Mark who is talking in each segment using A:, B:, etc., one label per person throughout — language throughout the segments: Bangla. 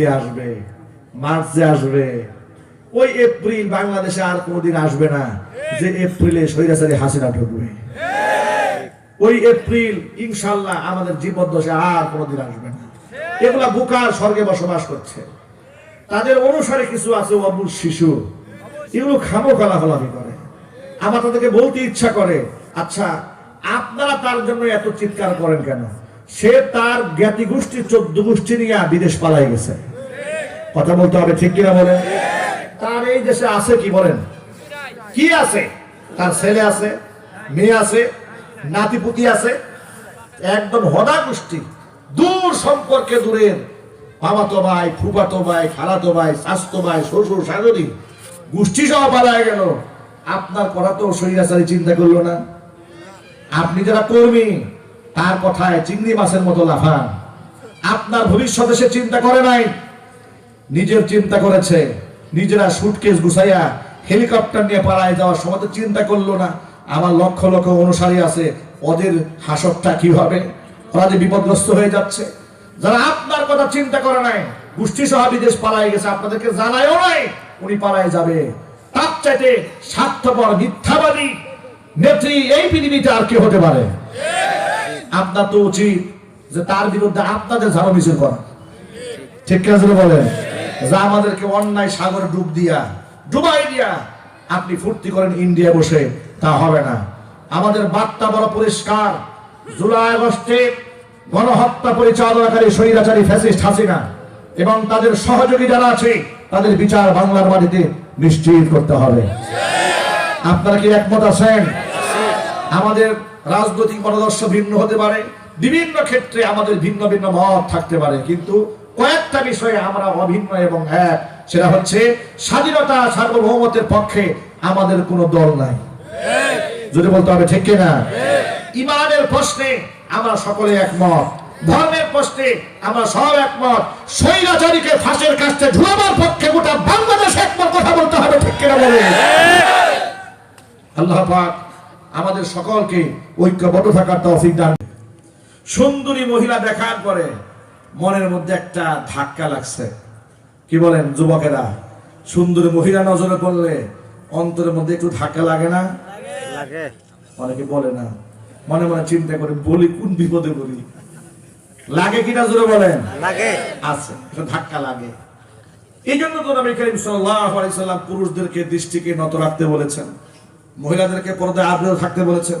A: এপ্রিলে আসবে, মার্চে আসবে। ওই এপ্রিল বাংলাদেশে আর কোনোদিন আসবে না যে এপ্রিলে স্বৈরাচারী হাসিনা ঢুকবে। ওই এপ্রিল ইনশাল্লাহ আমাদের জীবদ্দশা আর কোনোদিন আসবে না। এগুলা বুকার স্বর্গে বসবাস করছে। তাদের অনুসারে কিছু আছে অবুল শিশু। এগুলো খামো কালাফলাফি করে। আমার তাদেরকে বলতে ইচ্ছা করে আচ্ছা আপনারা তার জন্য এত চিৎকার করেন কেন? সে তার জ্ঞাতি গোষ্ঠী চোদ্দ গোষ্ঠী নিয়ে বিদেশ পালাই গেছে। কথা বলতে হবে, ঠিক কিনা বলেন? তার এই দেশে আছে কি বলেন? কি আছে? তার ছেলে আছে, মেয়ে আছে, নাতিপুতি আছে, একদম হদা গোষ্ঠী দূর সম্পর্কে দূরের। মামাতো ভাই, ফুফাতো ভাই, খালাতো ভাই, স্বাস্থ্য ভাই, শ্বশুর, শাশুড়ি, গোষ্ঠী সহ পালায় গেল। আপনার কথা তো সৈরাচারী চিন্তা করল না। আপনি যারা কর্মী, তার কথায় চিংড়ি মাছের মতো লাফান। আপনার ভবিষ্যতে সে চিন্তা করে নাই। নিজের চিন্তা করেছে। নিজেরা সুটকেস গুছাইয়া হেলিকপ্টার নিয়ে পালায় যাওয়ার সময় চিন্তা করল না। আমার লক্ষ লক্ষ অনুসারী আছে, ওদের হাসতটা কি হবে ওরা যে বিপদগ্রস্ত হয়ে যাচ্ছে। যারা আপনার কথা চিন্তা করে নাই, গোষ্ঠী সহ বিদেশ পালায় গেছে, আপনাদেরকে জানায়ও নাই, উনি পালায় যাবে। তার চাইতে স্বার্থপর, মিথ্যাবাদী নেত্রী এই পৃথিবীতে আর কে হতে পারে? আপনার তো উচিত যে তার বিরুদ্ধে আপনাদের ঝাড়ু মিছিল করা। ঠিক কাজ বলেন? যা আমাদেরকে অন্যায় সাগর ডুব দিয়া, ডুবাই দিয়া আপনি ফুর্তি করেন ইন্ডিয়া বসে, তা হবে না। আমাদের বার্তা বড় পরিষ্কার। জুলাই আগস্টে গণহত্যা পরিচালনাকারী স্বৈরাচারী ফ্যাসিস্ট হাসিনা এবং তাদের সহযোগী যারা আছে, তাদের বিচার বাংলার মাটিতে নিশ্চিত করতে হবে। আপনারা কি একমত আছেন? আমাদের রাজনৈতিক মতাদর্শ ভিন্ন হতে পারে, বিভিন্ন ক্ষেত্রে আমাদের ভিন্ন ভিন্ন মত থাকতে পারে, কিন্তু কয়েকটা বিষয়ে আমরা অভিন্ন এবং এক, সেটা হচ্ছে স্বাধীনতা সার্বভৌমত্বের পক্ষে আমাদের কোনো দল নাই। যদি বলতে হবে ঠিক কিনা? ইমানের প্রশ্নে আমরা সকলে একমত, ধর্মের প্রশ্নে আমরা সব একমত, স্বৈরাচারীকে ফাঁসের কাছে ঝুলাবার পক্ষে গোটা বাংলাদেশ একমত কথা বলতে হবে ঠিক কিনা বলে? আল্লাহ পাক আমাদের সকলকে ঐক্যবদ্ধ থাকার তৌফিক দান সুন্দরী মহিলা দেখার পরে মনের মধ্যে একটা ধাক্কা লাগছে। কি বলেন যুবকেরা? সুন্দর মহিলা নজরে পড়লে অন্তরের মধ্যে একটু ধাক্কা লাগে না?
B: লাগে।
A: অনেকে বলে না। মনে মনে চিন্তা করে বলি কোন বিপদে বলি লাগে কিনা জোরে বলেন?
B: লাগে।
A: আছে ধাক্কা লাগে। এই জন্য তো নবী করিম সাল্লাম পুরুষদেরকে দৃষ্টিকে নত রাখতে বলেছেন। মহিলাদেরকে পর্দায় আবৃত থাকতে বলেছেন।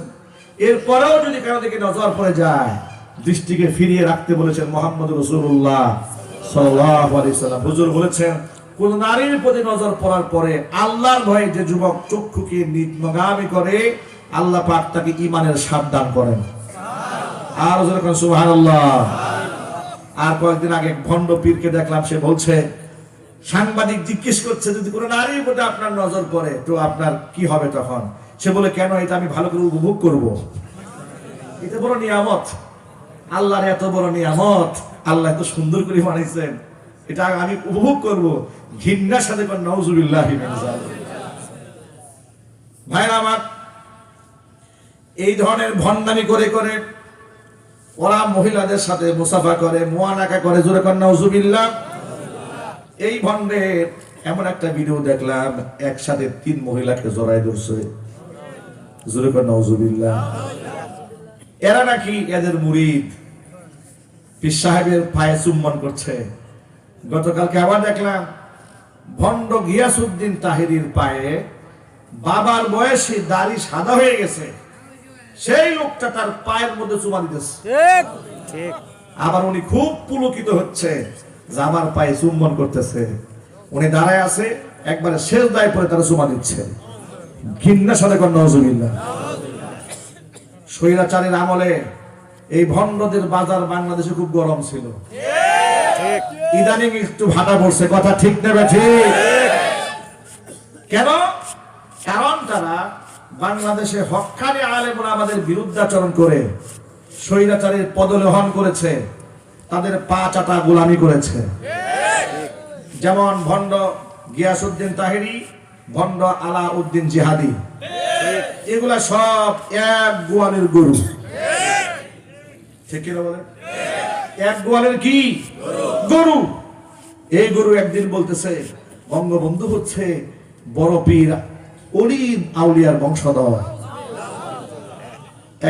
A: এরপরেও যদি কারও দিকে নজর পড়ে যায় দৃষ্টিকে ফিরিয়ে রাখতে বলেছেন মোহাম্মদ রসুল্লাহ বলেছেন, কোন নারীর প্রতি নজর পড়ার পরে আল্লাহর ভয়ে যে যুবক চক্ষুকে করে, আল্লাহ পাক তাকে ইমানের করেন। আর সুবহানাল্লাহ। আর কয়েকদিন আগে ভণ্ড পীরকে দেখলাম, সে বলছে, সাংবাদিক জিজ্ঞেস করছে, যদি কোনো নারীর প্রতি আপনার নজর পড়ে, তো আপনার কি হবে তখন? সে বলে, কেন? এটা আমি ভালো করে উপভোগ করব। এটা বড় নিয়ামত। আল্লাহর এত বড় নিয়ামত আল্লাহ এত সুন্দর করে বানাইছেন। এটা আমি উপভোগ করব। ঘৃণার সাথে কোন নওজুবিল্লাহ ভাইরা আমার, এই ধরনের ভণ্ডামি করে করে ওরা মহিলাদের সাথে মুসাফা করে মোয়ানাকা করে, জোরে কন্যা উজুবিল্লাহ এই ভণ্ডের এমন একটা ভিডিও দেখলাম, একসাথে তিন মহিলাকে জড়াই ধরছে। জোরে কন্যা উজুবিল্লাহ এরা নাকি এদের মুরিদ। পীর সাহেবের পায়ে চুম্বন করছে। গতকালকে আবার দেখলাম ভণ্ড গিয়াসুদ্দিন তাহিরির পায়ে বাবার বয়সে দাড়ি সাদা হয়ে গেছে। সেই লোকটা তার পায়ের মধ্যে চুমা দিতেছে। আবার উনি খুব পুলকিত হচ্ছে যে আমার পায়ে চুম্বন করতেছে। উনি দাঁড়ায় আছে একবারে শেষ দায় পরে তারা চুমা দিচ্ছে। ঘিন্না সাথে কর নজুবিল্লা স্বৈরাচারের আমলে এই ভণ্ডদের বাজার বাংলাদেশে খুব গরম ছিল। ইদানিং একটু ভাটা পড়ছে, কথা ঠিক নেবে ঠিক? কেন? কারণ তারা বাংলাদেশে হকানি আলেমরা আমাদের বিরুদ্ধাচরণ করে, স্বৈরাচারের পদলোহন করেছে, তাদের পা চাটা গোলামি করেছে। যেমন ভণ্ড গিয়াসুদ্দিন তাহেরি, ভণ্ড আলা উদ্দিন জিহাদি। এগুলা সব এক গোয়ালের গরু। ঠিক এক গোয়ালের কি? গরু। এই গুরু একদিন বলতেছে, বঙ্গবন্ধু হচ্ছে বড় পীর অলিম আউলিয়ার বংশধর।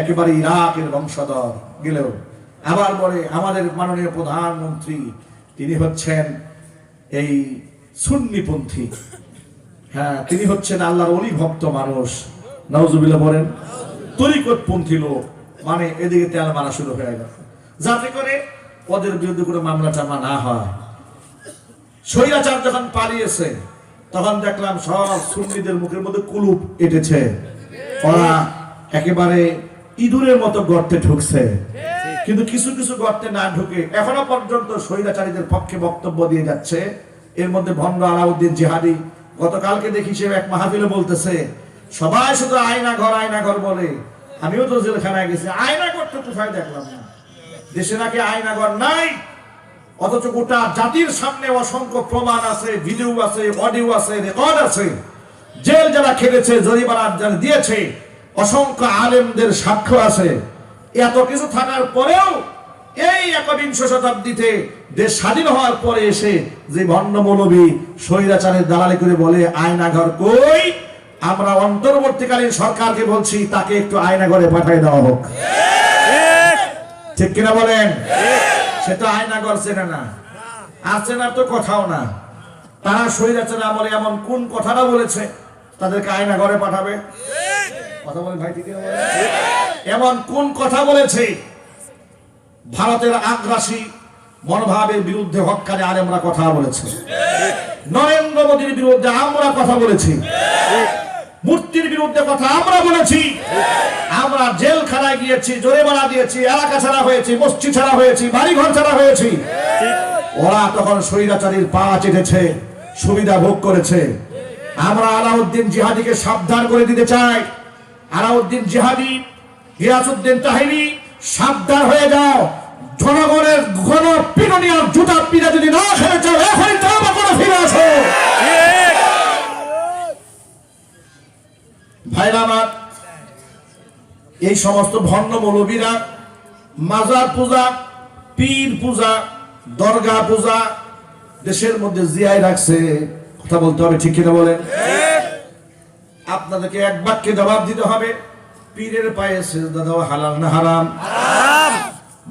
A: একেবারে ইরাকের বংশধর গেলেও। আবার বলে আমাদের মাননীয় প্রধানমন্ত্রী, তিনি হচ্ছেন এই সুন্নিপন্থী। হ্যাঁ তিনি হচ্ছেন আল্লাহর অলি ভক্ত মানুষ। নওজুবিল্লাহ বলেন, তরিকতপন্থী লোক। মানে এদিকে তেল মারা শুরু হয়ে গেল যাতে করে ওদের বিরুদ্ধে কোনো মামলা টামলা না হয়। স্বৈরাচার যখন পালিয়েছে, তখন দেখলাম সব সুন্নিদের মুখের মধ্যে কুলুপ এটেছে। ওরা একেবারে ইঁদুরের মতো গর্তে ঢুকছে। কিন্তু কিছু কিছু গর্তে না ঢুকে এখনও পর্যন্ত স্বৈরাচারীদের পক্ষে বক্তব্য দিয়ে যাচ্ছে। এর মধ্যে ভণ্ড আলাউদ্দিন জিহাদি, গতকালকে দেখি সে এক মাহফিলে বলতেছে, সবাই শুধু আয়না ঘর আয়না ঘর বলে। আমিও তো জেলখানায় গেছি আয়না ঘর তো কোথায় দেখলাম না? দেশে নাকি আয়না ঘর নাই, অথচ গোটা জাতির সামনে অসংখ্য প্রমাণ আছে, ভিডিও আছে, অডিও আছে, রেকর্ড আছে। জেল যারা খেলেছে জরিমানা যারা দিয়েছে, অসংখ্য আলেমদের সাক্ষ্য আছে। এত কিছু থাকার পরেও এই একবিংশ শতাব্দীতে দেশ স্বাধীন হওয়ার পরে এসে যে ভণ্ড মৌলবী স্বৈরাচারের দালালি করে বলে আয়নাঘর কই? আমরা অন্তর্বর্তীকালীন সরকারকে বলছি, তাকে একটু আয়নাঘরে পাঠিয়ে দেওয়া হোক। ঠিক কিনা বলেন? সে তো আয়না করছে না। না আছে না তো কথাও না। তারা স্বৈরাচার আমলে এমন কোন কথাটা বলেছে, তাদেরকে আয়না ঘরে পাঠাবে? কথা বলেন ভাই? এমন কোন কথা বলেছে, ভারতের আগ্রাসী মনোভাবের বিরুদ্ধে হকারে আলেমরা কথা বলেছে। নরেন্দ্র মোদীর বিরুদ্ধে আমরা কথা বলেছি। মূর্তির বিরুদ্ধে কথা আমরা বলেছি। আমরা জেলখানায় গিয়েছি, জরিমানা দিয়েছি, এলাকা ছাড়া হয়েছি, মসজিদ ছাড়া হয়েছি বাড়ি ঘর ছাড়া হয়েছি। ওরা তখন স্বৈরাচারীর পা চেটেছে, সুবিধা ভোগ করেছে। আমরা আলাউদ্দিন জিহাদিকে সাবধান করে দিতে চাই। আলাউদ্দিন জিহাদি গিয়াসুদ্দিন তাহিরি, সাবধান হয়ে যাও। জনগণের ঘন পিটনীয় জুতা পিটা যদি না খেলে চাও এখনই তওবা করে। আমার এই সমস্ত ভণ্ড মৌলবীরা মাজার পূজা পীর পূজা দরগা পূজা দেশের মধ্যে জিয়াই রাখছে। কথা বলতে হবে ঠিক কিনা বলেন? আপনাদেরকে এক বাক্যে জবাব দিতে হবে পীরের পায়ে সেজদা দেওয়া হালাল না হারাম?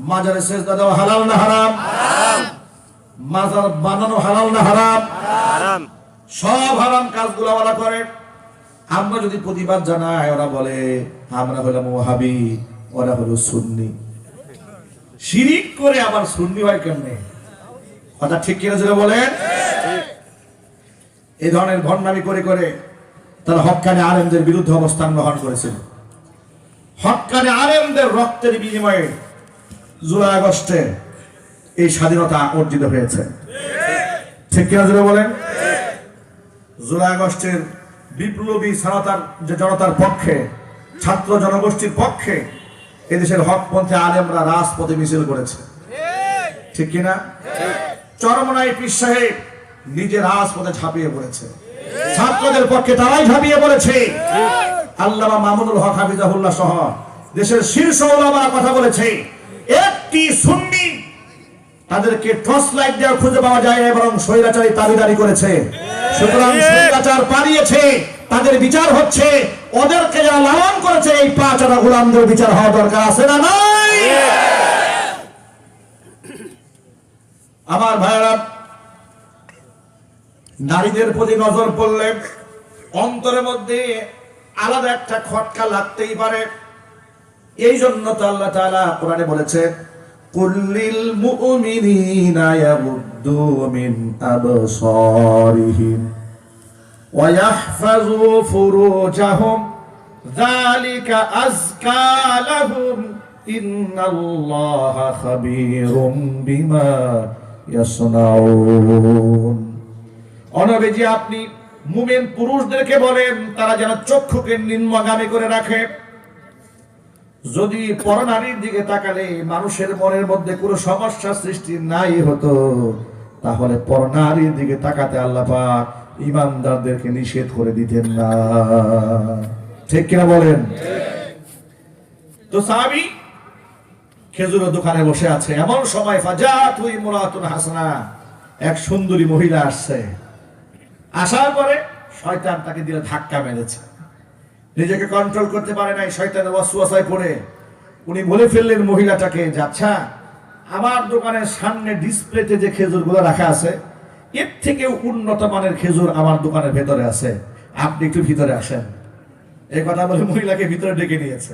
A: মাজারে সেজদা দেওয়া হালাল না হারাম? মাজার বানানো হালাল না হারাম?
B: হারাম।
A: সব হারাম কাজগুলো ওরা করে। আমরা যদি প্রতিবাদ জানাই ওরা বলে, আমরা হলাম ওহাবি ওরা হলো সুন্নি। শিরিক করে আবার সুন্নি হয় কেমনে? কথা ঠিক কিনা যেটা বলেন? এই ধরনের ভণ্ডামি করে করে তারা হকানে আলেমদের বিরুদ্ধে অবস্থান গ্রহণ করেছিল। হকানে আলেমদের রক্তের বিনিময়ে জুলাই আগস্টে এই স্বাধীনতা অর্জিত হয়েছে। ঠিক কিনা বলেন? জুলাই আগস্টের বিপ্লবী জনতার জনতার পক্ষে, ছাত্র জনগোষ্ঠীর পক্ষে এদেশের হকপন্থী আলেমরা রাজপথে মিছিল করেছে। ঠিক কিনা? চরমনাই পীর সাহেব নিজে রাজপথে ঝাঁপিয়ে পড়েছে। ছাত্রদের পক্ষে তারাই ঝাঁপিয়ে পড়েছে। আল্লামা মামুনুল হক হাফিজাহুল্লাহ সহ দেশের শীর্ষ ওলামারা কথা বলেছে, একটি সুন্নি তাদেরকে টর্চ লাইট দেওয়া খুঁজে পাওয়া যায় এবং স্বৈরাচারী দাবিদারি করেছে। সুতরাং স্বৈরাচার পালিয়েছে তাদের বিচার হচ্ছে ওদেরকে যারা লালন করেছে এই পাঁচটা গোলামদের বিচার হওয়া দরকার আছে না নাই? আমার ভাইরা নারীদের প্রতি নজর পড়লে অন্তরের মধ্যে আলাদা একটা খটকা লাগতেই পারে। এই জন্য তো আল্লাহ তাআলা কোরআনে বলেছে কুল্লিল মুমিনিনা ইয়াগুদ্দু মিন আবসারিহিম ওয়া ইয়াহফাযু ফুরুজাহুম। যালিকা আযকা লাহুম। ইন্নাল্লাহা খাবীরুম বিমা ইয়াসনাউন। অনবেজি, আপনি মুমিন পুরুষদেরকে বলেন, তারা যেন চক্ষুকে নিম্নগামী করে রাখে। যদি পরনারীর দিকে তাকালে মানুষের মনের মধ্যে কোনো সমস্যা সৃষ্টি নাই হতো, তাহলে পরনারীর দিকে তাকাতে আল্লাহ পাক ইমানদারদেরকে নিষেধ করে দিতেন না। ঠিক কিনা বলেন? তো সাহাবি খেজুরের দোকানে বসে আছে, এমন সময় ফাজাত হুই মুরাতুন হাসনা, এক সুন্দরী মহিলা আসছে। আসার পরে শয়তান তাকে দিলে ধাক্কা মেরেছে। নিজেকে কন্ট্রোল করতে পারে নাই, শয়তানের ওয়াসওয়াসায় পড়ে। উনি বলে ফেললেন, মহিলাটাকে, যে আচ্ছা আমার দোকানের সামনে ডিসপ্লেতে যে খেজুরগুলো রাখা আছে, এর থেকে উন্নত মানের খেজুর আমার দোকানের ভেতরে আছে। আপনি একটু ভিতরে আসেন। এই কথা বলে মহিলাকে ভিতরে ডেকে নিয়েছে।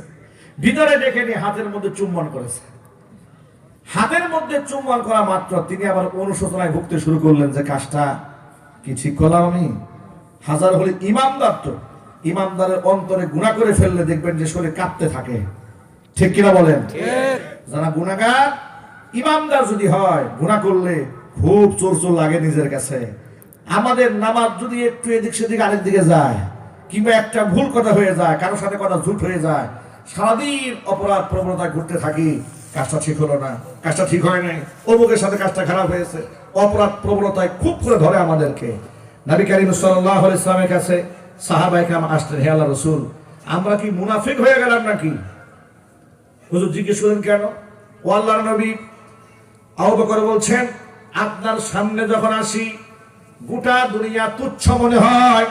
A: ভিতরে ডেকে নিয়ে হাতের মধ্যে চুম্বন করেছে। হাতের মধ্যে চুম্বন করা মাত্র, তিনি আবার অনুশোচনায় ভুগতে শুরু করলেন যে কাজটা কি ঠিক করলাম আমি? হাজার হলে ইমানদার তো। ইমানদারের অন্তরে গুণা করে ফেললে দেখবেন যে শরীর কাঁপতে থাকে। ঠিক কিনা বলেন? যারা গুণাগার ইমানদার যদি হয় গুণা করলে খুব চোর চোর লাগে নিজের কাছে। আমাদের নামাজ যদি একটু এদিক সেদিক আরেক দিকে যায় কিংবা একটা ভুল কথা হয়ে যায় কারোর সাথে কথা ঝুট হয়ে যায় সারাদিন অপরাধ প্রবণতা ঘুরতে থাকি কাজটা ঠিক হলো না। কাজটা ঠিক হয় নাই। অমুকের সাথে কাজটা খারাপ হয়েছে। অপরাধ প্রবণতায় খুব করে ধরে আমাদেরকে। নবী করিম সাল্লাহ ইসলামের কাছে সাহাবাই কাম আসতেন হে আল্লাহ রসুল, আমরা কি মুনাফিক হয়ে গেলাম নাকি? হুজুর জিজ্ঞেস করেন কেন? ও আল্লাহর নবী বকর বলছেন, আপনার সামনে যখন আসি, গোটা দুনিয়া তুচ্ছ মনে হয়।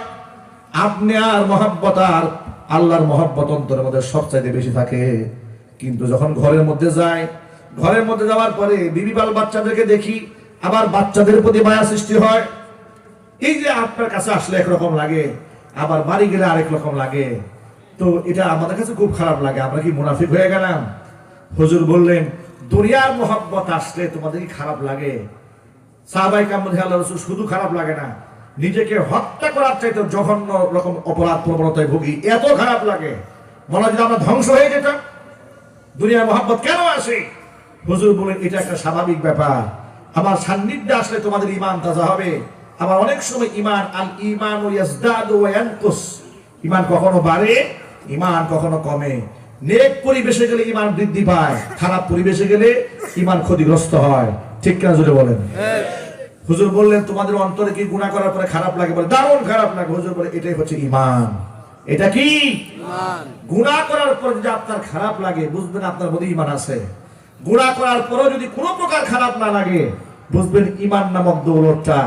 A: আপনি আর মহাব্বত আর আল্লাহর মহাব্বত অন্তরের মধ্যে সবচাইতে বেশি থাকে। কিন্তু যখন ঘরের মধ্যে যায় ঘরের মধ্যে যাওয়ার পরে বিবি বাল বাচ্চাদেরকে দেখি, আবার বাচ্চাদের প্রতি মায়া সৃষ্টি হয়। এই যে আপনার কাছে আসলে একরকম লাগে। আবার বাড়ি গেলে আরেক রকম লাগে। তো এটা আমাদের কাছে খুব খারাপ লাগে। আমরা কি মুনাফিক হয়ে গেলাম? হজুর বললেন, দুনিয়ার মোহাব্বত আসলে তোমাদের কি খারাপ লাগে। সাহাবাই কামদ আল্লাহ রসুল শুধু খারাপ লাগে না, নিজেকে হত্যা করার চাইতে জঘন্য রকম অপরাধ প্রবণতায় ভুগি, এত খারাপ লাগে। মনে হয় আমরা ধ্বংস হয়ে যেতাম, দুনিয়ার মোহাম্মত কেন আসে? হুজুর বলেন এটা একটা স্বাভাবিক ব্যাপার। আমার সান্নিধ্যে আসলে তোমাদের ইমান তাজা হবে। আবার অনেক সময় ইমান আল ইমান ও ইয়াজদাদু ওয়া ইয়ানকুস। ইমান কখনো বাড়ে ইমান কখনো কমে। নেক পরিবেশে গেলে ইমান বৃদ্ধি পায় খারাপ পরিবেশে গেলে ইমান ক্ষতিগ্রস্ত হয়। ঠিক কেন জুড়ে বলেন? হুজুর বললেন তোমাদের অন্তরে কি গুনাহ করার পরে খারাপ লাগে? বলে দারুণ খারাপ লাগে। হুজুর বলে এটাই হচ্ছে ইমান। এটা কি? গুনাহ করার পর যদি আপনার খারাপ লাগে বুঝবেন আপনার মধ্যে ইমান আছে। গুনাহ করার পরও যদি কোনো প্রকার খারাপ না লাগে বুঝবেন ইমান নামক দৌলতটা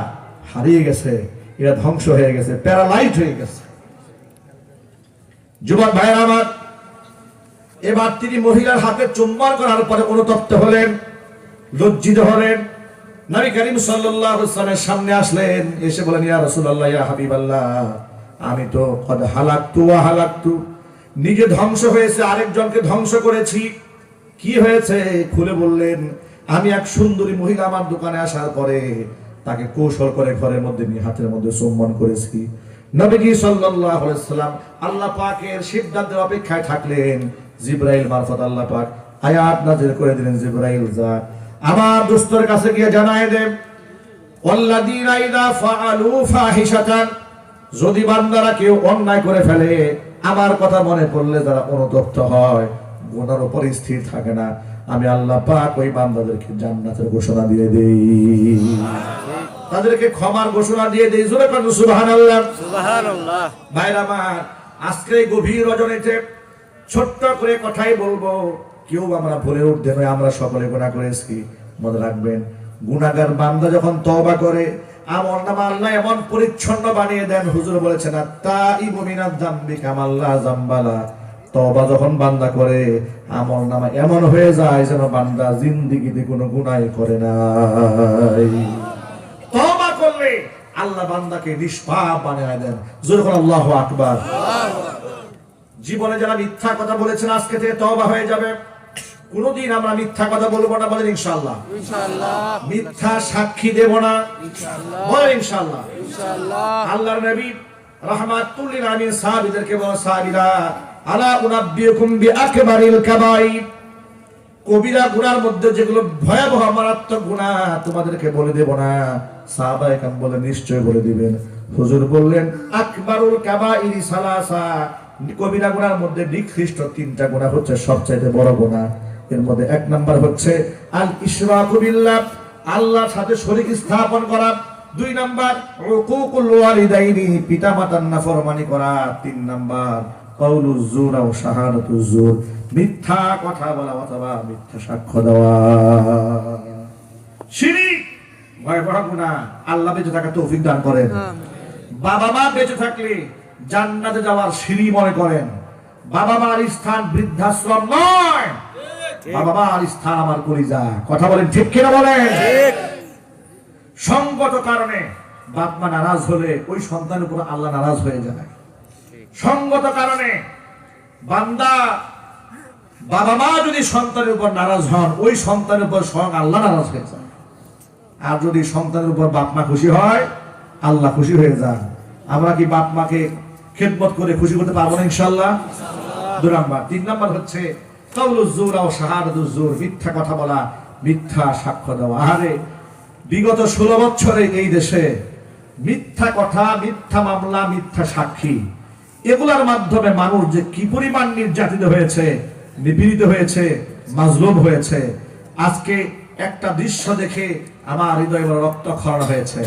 A: হারিয়ে গেছে এটা ধ্বংস হয়ে গেছে প্যারালাইজ হয়ে গেছে। যুবক ভাইয়ের আমার, এবার তিনি মহিলার হাতে চুম্বন করার পরে অনুতপ্ত হলেন, লজ্জিত হলেন। নবী করিম ওয়াসাল্লামের সামনে আসলেন, এসে বলেন আমি তো কদ হালাকতু ওয়া হালাকতু, নিজে ধ্বংস হয়েছে, আরেকজনকে ধ্বংস করেছি। কি হয়েছে? খুলে বললেন, আমি এক সুন্দরী মহিলা আমার দোকানে আসার পরে তাকে কৌশল করে ঘরের মধ্যে নিয়ে, হাতের মধ্যে সম্মান করেছি। নবীজি সাল্লাম আল্লাহ পাকের সিদ্ধান্তের অপেক্ষায় থাকলেন। জিব্রাইল মারফত আল্লাহ পাক আয়াত নাযিল করে দিলেন, জিব্রাইল যা। আমার দোস্তর কাছে গিয়ে জানায় দেন যদি বান্দারা কেউ অন্যায় করে ফেলে, আমার কথা মনে পড়লে যারা অনুতপ্ত হয়, গুনার উপর স্থির থাকে না। আমি আল্লাহ পাক ওই বান্দাদেরকে জান্নাতের ঘোষণা দিয়ে দেই। তাদেরকে ক্ষমার ঘোষণা দিয়ে দেই। জোরে কারণ সুবহানাল্লাহ।
B: সুবহানাল্লাহ।
A: ভাইরা আমার আজকে গভীর রজনীতে ছোট্ট করে কথাই বলব। কেউ আমরা ভুলে উঠতে নয় আমরা সকলে গুণা করেছি মনে রাখবেন গুণাগার বান্দা যখন তওবা করে আমল নামা আল্লাহ এমন পরিচ্ছন্ন বানিয়ে দেন। হুজুর বলেছেন তা ইবমিনাদ জাম্বি কামাল্লা জাম্বালা। তওবা যখন বান্দা করে আমল নামা এমন হয়ে যায় যেন বান্দা জিন্দিগিতে কোনো গুনাহ করে নাই। তওবা করলে আল্লাহ বান্দাকে নিষ্পাপ বানিয়ে দেন। যখন আল্লাহ আকবার। জীবনে যারা মিথ্যা কথা বলেছেন আজকে থেকে তওবা হয়ে যাবে। কোনোদিন আমরা মিথ্যা কথা বলব না বলেন ইনশাআল্লাহ।
B: ইনশাআল্লাহ।
A: মিথ্যা সাক্ষী দেব না।
B: ইনশাআল্লাহ।
A: বলেন ইনশাআল্লাহ।
B: ইনশাআল্লাহ।
A: আল্লাহর নবী রাহমাতুল্লিল আমিন সাহাবীদেরকে বলেন সাহাবীরা কবিরা মধ্যে যেগুলো ভয়াবহ, মারাত্মক গুনাহ তোমাদেরকে বলে দেব না। বলে নিশ্চয় বলে দিবেন। হুজুর বললেন সালাসা। কবিরা মধ্যে নিকৃষ্ট তিনটা গুনাহ হচ্ছে, সবচাইতে বড় গুনাহ এর মধ্যে এক নাম্বার হচ্ছে, আল ইশরাকু বিল্লাহ। আল্লাহর সাথে শরীক স্থাপন করা। দুই নাম্বার, উকুকুল ওয়ালিদাইনি। পিতামাতার নাফরমানি করা। তিন নাম্বার কাউলুজ জুর ও মিথ্যা কথা বলা অথবা মিথ্যা সাক্ষ্য দেওয়া। শিরিক ভয় আল্লাহ বেঁচে থাকা তৌফিক দান করেন। বাবা মা বেঁচে থাকলে জান্নাতে যাওয়ার সিঁড়ি মনে করেন। বাবা মার স্থান বৃদ্ধাশ্রম নয়। বাবা মার স্থান আমার কলিজা। কথা বলেন ঠিক কিনা বলেন? সঙ্গত কারণে বাপ মা নারাজ হলে ওই সন্তানের উপর আল্লাহ নারাজ হয়ে যায়। সঙ্গত কারণে বান্দা বাবা মা যদি সন্তানের উপর নারাজ হন, ওই সন্তানের উপর স্বয়ং আল্লাহ নারাজ হয়ে যায়। আর যদি সন্তানের উপর বাপ মা খুশি হয়, আল্লাহ খুশি হয়ে যান। আমরা কি বাপ মাকে খেদমত করে খুশি করতে পারব না ইনশাল্লাহ দু নাম্বার। তিন নাম্বার হচ্ছে কাউলুজ্জুর ও শাহাদুজ্জুর মিথ্যা কথা বলা, মিথ্যা সাক্ষ্য দেওয়া। আরে বিগত ষোলো বছরে এই দেশে মিথ্যা কথা, মিথ্যা মামলা, মিথ্যা সাক্ষী এগুলার মাধ্যমে মানুষ যে কি পরিমাণ নির্যাতিত হয়েছে, নিপীড়িত হয়েছে, মাজলুম হয়েছে, আজকে একটা দৃশ্য দেখে আমার হৃদয় বড় রক্তক্ষরণ হয়েছে।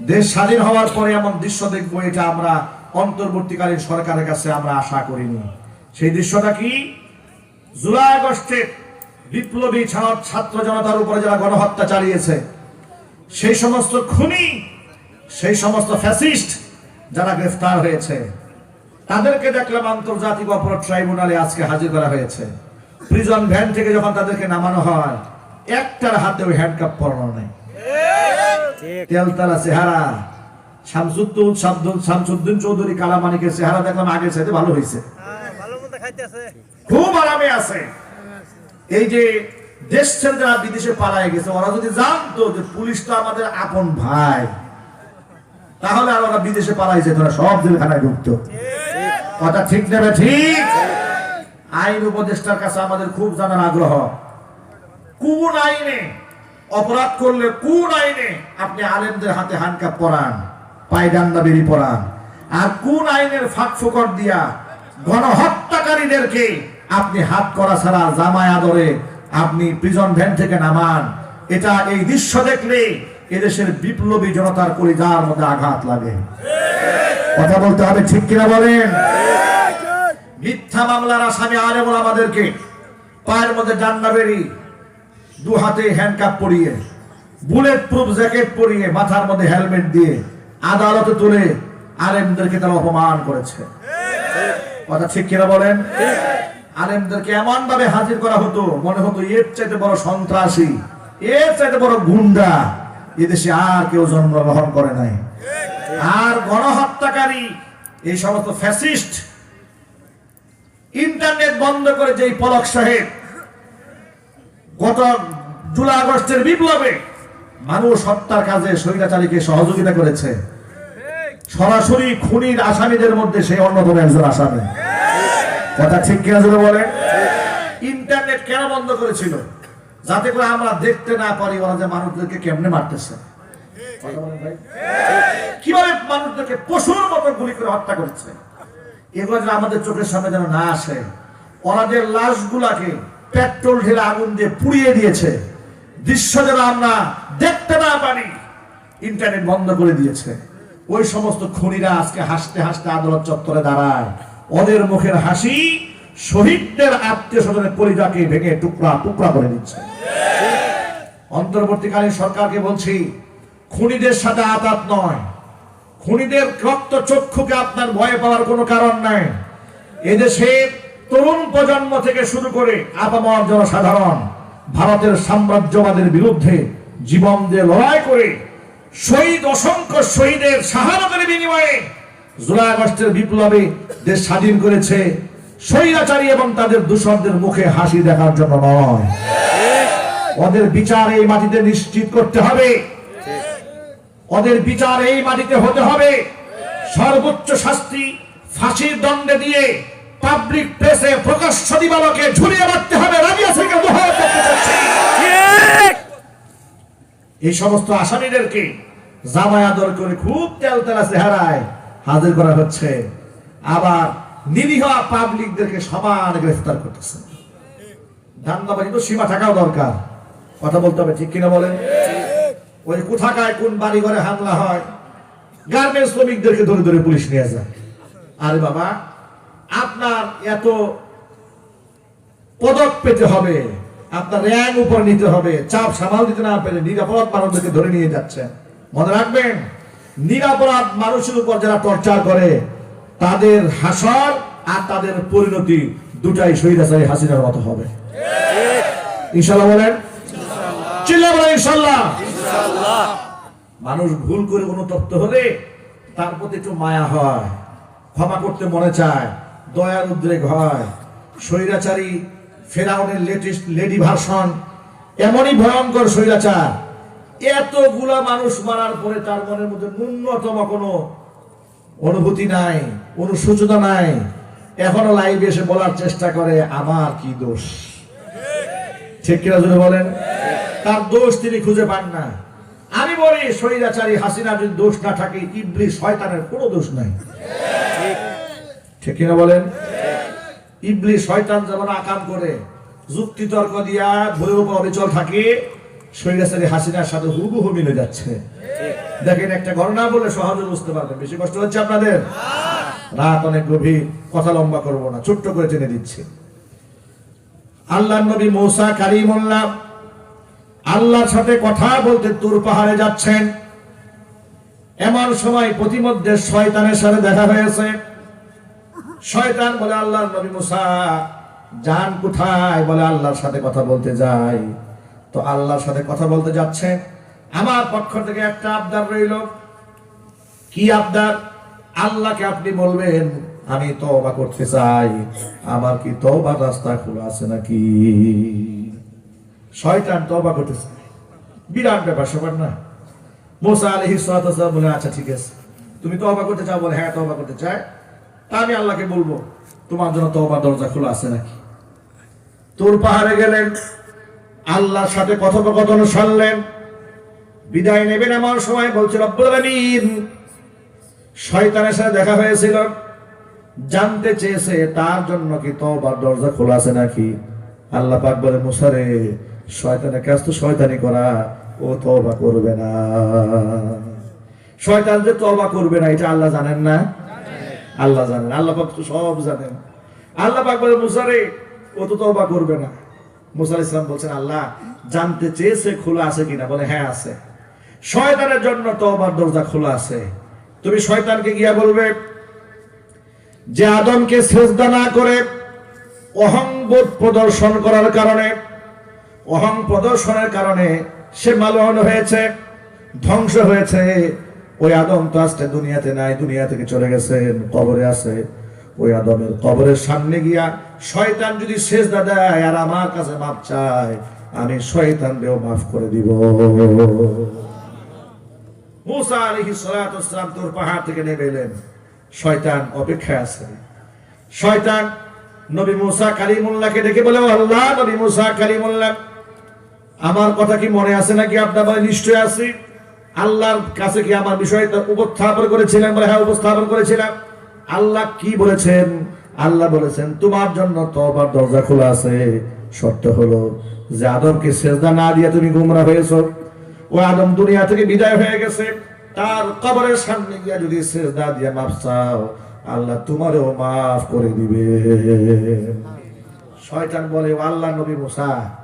A: দেশ স্বাধীন হওয়ার পরে এমন দৃশ্য দেখব, এটা আমরা অন্তর্বর্তীকালীন সরকারের কাছে আমরা আশা করিনি। সেই দৃশ্যটা কি? জুলাই আগস্টে বিপ্লবী ছাত্র- ছাত্র জনতার উপরে যারা গণহত্যা চালিয়েছে, সেই সমস্ত খুনি, সেই সমস্ত ফ্যাসিস্ট যারা গ্রেফতার হয়েছে তাদেরকে দেখলাম আন্তর্জাতিক অপরাধ ট্রাইব্যুনালে আজকে হাজির করা হয়েছে। প্রিজন ভ্যান থেকে যখন তাদেরকে নামানো হয়, একটার হাতে ওই হ্যান্ডকাপ পরানো নেই। তেলতালা চেহারা। শামসুদ্দুল শামদুল শামসুদ্দিন চৌধুরী কালামানিকের চেহারা দেখলাম আগে সাথে ভালো হয়েছে। খুব আরামে আছে। এই যে দেশ ছেড়ে যারা বিদেশে পালায় গেছে, ওরা যদি জানতো যে পুলিশ তো আমাদের আপন ভাই, তাহলে আর ওরা বিদেশে পালাই যেত না, সব জেলখানায় ঢুকতো। কথা ঠিক নেবে, ঠিক। আইন উপদেষ্টার কাছে আমাদের খুব জানার আগ্রহ। কোন আইনে অপরাধ করলে কোন আইনে আপনি আলেমদের হাতে হানকাপ পরান আর কোন আইনের ফাঁক দিয়া গণহত্যাকারীদেরকে আপনি হাত করা ছাড়া জামায় আদরে আপনি প্রিজন ভ্যান থেকে নামান? এটা এই দৃশ্য দেখলে এদেশের বিপ্লবী জনতার কলিজার মধ্যে আঘাত লাগে। কথা বলতে হবে ঠিক কিনা বলেন? মিথ্যা মামলার আসামি আলেমুল আমাদেরকে পায়ের মধ্যে ডান্ডা বেরি, দু হাতে হ্যান্ডকাপ পরিয়ে বুলেট প্রুফ জ্যাকেট পরিয়ে, মাথার মধ্যে হেলমেট দিয়ে আদালতে তুলে আলেমদেরকে তারা অপমান করেছে। কথা ঠিক কিনা বলেন? আলেমদেরকে এমন ভাবে হাজির করা হতো, মনে হতো এর চাইতে বড় সন্ত্রাসী, এর চাইতে বড় গুন্ডা। এদেশে আর কেউ জন্মগ্রহণ করে নাই। আর গণহত্যাকারী, এই সমস্ত ফ্যাসিস্ট, ইন্টারনেট বন্ধ করে যেই পলক সাহেব, গত জুলাই আগস্টের বিপ্লবে মানুষ হত্যার কাজে স্বৈরাচারীকে সহযোগিতা করেছে। সরাসরি খুনির আসামিদের মধ্যে সেই অন্যতম একজন আসামি। কথা ঠিক কিনা বলেন? ইন্টারনেট কেন বন্ধ করেছিল? যাতে করে আমরা দেখতে না পারি ওরা যে মানুষদেরকে কেমনে মারতেছে? কীভাবে মানুষদেরকে পশুর মতো গুলি করে হত্যা করছে? এগুলো যেন আমাদের চোখের সামনে যেন না আসে। ওরা যে লাশগুলাকে পেট্রোল ঢেলে আগুন দিয়ে পুড়িয়ে দিয়েছে, দৃশ্য যেন আমরা দেখতে না পারি, ইন্টারনেট বন্ধ করে দিয়েছে। ওই সমস্ত খুনিরা আজকে হাসতে হাসতে আদালত চত্বরে দাঁড়ায়। ওদের মুখের হাসি শহীদদের আত্মীয় স্বজনের পরিজাকে ভেঙে টুকরা টুকরা করে দিচ্ছে। অন্তর্বর্তীকালীন সরকারকে বলছি, খুনিদের সাথে আঘাত নয়। খুনিদের রক্ত চক্ষুকে আপনার ভয় পাওয়ার কোনো কারণ নাই। এদেশের তরুণ প্রজন্ম থেকে শুরু করে আপামর জনসাধারণ, ভারতের সাম্রাজ্যবাদের বিরুদ্ধে জীবন দিয়ে লড়াই করে শহীদ, অসংখ্য শহীদের শাহাদতের বিনিময়ে জুলাই আগস্টের বিপ্লবে দেশ স্বাধীন করেছে। স্বৈরাচারী এবং তাদের দূষণদের মুখে হাসি দেখার জন্য নয়। ওদের বিচার এই মাটিতে নিশ্চিত করতে হবে। ওদের বিচার এই মাটিতে হতে হবে। সর্বোচ্চ শাস্তি ফাঁসির দণ্ডে দিয়ে পাবলিক প্লেসে প্রকাশ্য দিবালকে ঝুলিয়ে মারতে হবে। এই সমস্ত আসামিদেরকে জামায় আদর করে খুব তেল তেলা চেহারায় হাজির করা হচ্ছে। আবার নিরীহ পাবলিকদেরকে সমান গ্রেফতার করতেছে। ধান্দাবাজি তো সীমা থাকাও দরকার। কথা বলতে হবে, ঠিক কিনা বলেন? ওই কোথাকায় কোন বাড়ি ঘরে হামলা হয়? গার্মেন্টস শ্রমিকদেরকে ধরে ধরে পুলিশ নিয়ে যায়। আরে বাবা, আপনার এত পদক পেতে হবে, আপনার উপর নিতে হবে, চাপ সামাল দিতে না পেরে নিরাপরাধ মানুষদেরকে ধরে নিয়ে যাচ্ছেন। মনে রাখবেন, নিরাপরাধ মানুষের উপর যারা টর্চার করে, তাদের হাসর আর তাদের পরিণতি দুটাই শহীদাচারী হাসিনার মতো হবে। ইনশাল্লাহ বলেন চিল্লা বলেন ইনশাল্লাহ। মানুষ ভুল করে অনুতপ্ত হলে তার প্রতি একটু মায়া হয় ক্ষমা করতে মনে চায় দয়ার উদ্রেক হয়। স্বৈরাচারী ফেরাউনের লেটেস্ট লেডি ভার্সন এমনই ভয়ঙ্কর স্বৈরাচার। এতগুলা মানুষ মারার পরে তার মনের মধ্যে ন্যূনতম কোনো অনুভূতি নাই অনুসূচনা নাই। এখনও লাইভে এসে বলার চেষ্টা করে আমার কি দোষ? ঠিক কিনা বলেন? তার দোষ তিনি খুঁজে পান না। আমি বলি, স্বৈরাচারী হাসিনা যদি দোষ না থাকে, ইবলি শয়তানের কোনো দোষ নাই। ঠিক কিনা বলেন? ইবলি শয়তান যেমন আকাম করে যুক্তি তর্ক দিয়া ভয়ের অবিচল থাকে, স্বৈরাচারী হাসিনার সাথে হুবহু মিলে যাচ্ছে। দেখেন, একটা ঘটনা বলে সহজে বুঝতে পারবেন। বেশি কষ্ট হচ্ছে আপনাদের? রাত অনেক গভীর, কথা লম্বা করব না, ছোট্ট করে টেনে দিচ্ছি। আল্লাহ নবী মৌসা কারিমুল্লাহ আল্লাহর সাথে কথা বলতে তুর পাহাড়ে যাচ্ছেন। এমন সময় প্রতিমধ্যে শয়তানের সাথে দেখা হয়েছে। শয়তান বলে আল্লাহ নবী মুসা যান কোথায়? বলে, আল্লাহর সাথে কথা বলতে যাই। তো আল্লাহর সাথে কথা বলতে যাচ্ছেন আমার পক্ষ থেকে একটা আবদার রইল। কি আবদার? আল্লাহকে আপনি বলবেন, আমি তওবা করতে চাই। আমার কি তওবার রাস্তা খোলা আছে নাকি? শয়তান তওবা করতে চায় বিরাট ব্যাপার, সবার না। মোসা আলহি সালাম বলে আচ্ছা ঠিক আছে। তুমি তওবা করতে চাও বলে হ্যাঁ তওবা করতে চাই। তা আমি আল্লাহকে বলব, তোমার জন্য তওবার দরজা খোলা আছে নাকি? তোর পাহাড়ে গেলেন, আল্লাহর সাথে কথোপকথন সারলেন। বিদায় নেবেন আমার সময় বলছে, রব্বুল আলামিন! শয়তানের সাথে দেখা হয়েছিল। জানতে চেয়েছে, তার জন্য কি তওবার দরজা খোলা আছে নাকি? আল্লাহ পাক বলে মুসারে শয়তানের কাজ তো শয়তানি করা। ও তওবা করবে না। শয়তান যে তবা করবে না, এটা আল্লাহ জানেন না? আল্লাহ জানেন আল্লাহ পাক তো সব জানেন। আল্লাহ পাক বলে মুসারে ও তো তওবা করবে না। মুসা আলাইহিস সালাম বলছেন, আল্লাহ, জানতে চেয়েছে খোলা আছে কিনা? বলে হ্যাঁ আছে। শয়তানের জন্য তওবার দরজা খোলা আছে। তুমি শয়তানকে গিয়া বলবে, যে আদমকে শ্রেষ্ঠা না করে অহংবোধ প্রদর্শন করার কারণে অহং প্রদর্শনের কারণে সে মালহন হয়েছে, ধ্বংস হয়েছে। ওই আদম তো আজকে দুনিয়াতে নাই, দুনিয়া থেকে চলে গেছেন কবরে আছে। ওই আদমের কবরের সামনে গিয়া শয়তান যদি শেষ দেয়, আর আমার কাছে মাপ চায়, আমি শয়তানকেও মাফ করে দিব। মুসা আলাইহিস সালাতু ওয়াসসালাম তোর পাহাড় থেকে নেমে এলেন। শয়তান অপেক্ষায় আছে। শয়তান নবী মুসা কালিমুল্লাহকে ডেকে বলে, আল্লাহ নবী মুসা কালিমুল্লাহ আমার কথা কি মনে আছে নাকি? আপনার নিশ্চয় আছে। আল্লাহর কাছে কি আমার বিষয়টা উপস্থাপন করেছিলাম বলে? হ্যাঁ উপস্থাপন করেছিলাম। আল্লাহ কি বলেছেন? আল্লাহ বলেছেন, তোমার জন্য তওবার দরজা খোলা আছে। শর্ত হলো যে আদমকে সেজদা না দিয়ে তুমি গুমরা হয়েছো। ও আদম দুনিয়া থেকে বিদায় হয়ে গেছে। তার কবরের সামনে গিয়া যদি সেজদা দিয়ে মাফ চাও, আল্লাহ তোমারও মাফ করে দিবে। শয়তান বলে, "ও আল্লাহ নবী মুসা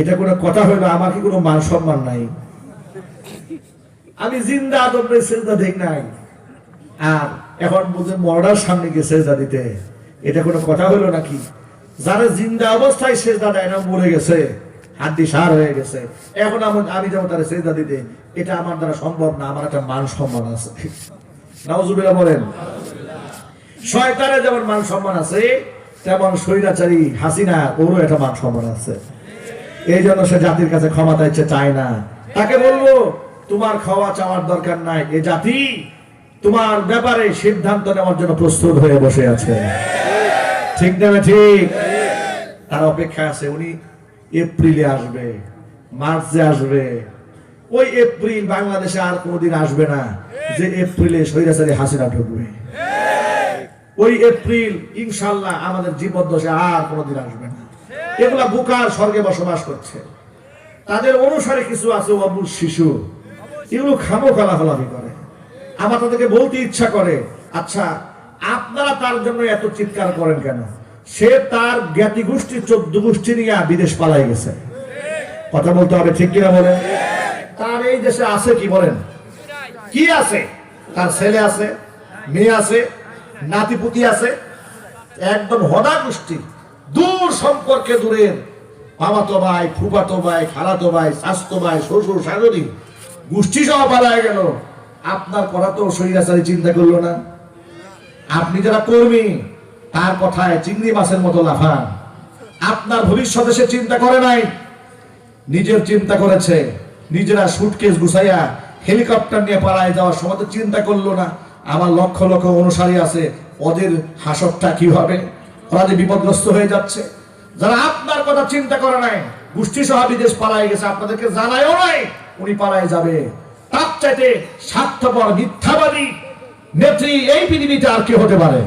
A: এটা কোনো কথা হইল আমার কি কোনো মান সম্মান নাই? আমি জিন্দা, আদমরে সেজদা দেখ নাই। আর এখন বুঝে মরার সামনে গিয়ে সেজদা দিতে। এটা কোনো কথা হইল নাকি? যারা জিন্দা অবস্থায় সেজদা দেয় না, মরে গেছে। হাড্ডি সার হয়ে গেছে। এখন আমি যেমন তারা সেজদা দিতে, এটা আমার দ্বারা সম্ভব না, আমার একটা মান সম্মান আছে। নাউজুবিল্লাহ বলেন, শয়তানের যেমন মান সম্মান আছে, তেমন স্বৈরাচারী হাসিনা ওরও একটা মান সম্মান আছে। এই জন্য সে জাতির কাছে ক্ষমা চাইছে, চায় না। তাকে বলব তোমার খাওয়া চাওয়ার দরকার নাই। এ জাতি তোমার ব্যাপারে সিদ্ধান্ত নেওয়ার জন্য প্রস্তুত হয়ে বসে আছে। ঠিক নেবে ঠিক? তার অপেক্ষা আছে, উনি এপ্রিলে আসবে, মার্চে আসবে। ওই এপ্রিল বাংলাদেশে আর কোনোদিন আসবে না যে এপ্রিলে স্বৈরাচারী হাসিনা ঢুকবে। ওই এপ্রিল, ইনশাল্লাহ আমাদের জীবদ্দশে আর কোনোদিন আসবে না। এগুলা বুকার স্বর্গে বসবাস করছে। তাদের অনুসারে কিছু আছে অবুল শিশু। এগুলো খামো খালাফালাফি করে। আমার তাদেরকে বলতে ইচ্ছা করে আচ্ছা আপনারা তার জন্য এত চিৎকার করেন কেন? সে তার জ্ঞাতি গোষ্ঠী, চোদ্দ গোষ্ঠী নিয়ে বিদেশ পালাই গেছে। কথা বলতে হবে ঠিক কিনা বলেন? তার এই দেশে আছে কি বলেন? কি আছে? তার ছেলে আছে, মেয়ে আছে, নাতিপুতি আছে, একদম হদা গোষ্ঠী। দূর সম্পর্কে দূরের। মামাতো ভাই, ফুফাতো ভাই, খালাতো ভাই, স্বাস্থ্য ভাই, শ্বশুর, শাশুড়ি, গোষ্ঠী সহ পালায় গেল। আপনার কথা তো শরীরাচারী চিন্তা করল না। আপনি যারা কর্মী, তার কথায় চিংড়ি মাছের মতো লাফান। আপনার ভবিষ্যতে সে চিন্তা করে নাই। নিজের চিন্তা করেছে। নিজেরা সুটকেস গুছাইয়া হেলিকপ্টার নিয়ে পালায় যাওয়ার সময় চিন্তা করল না। আমার লক্ষ লক্ষ অনুসারী আছে। ওদের হাসরটা কি হবে ওরা বিপদগ্রস্ত হয়ে যাচ্ছে। যারা আপনার কথা চিন্তা করে নাই গোষ্ঠী সহ বিদেশ পালায় গেছে, আপনাদেরকে জানায়ও নাই, উনি পালায় যাবে। তার চাইতে স্বার্থপর মিথ্যাবাদী নেত্রী এই পৃথিবীতে আর কে হতে পারে।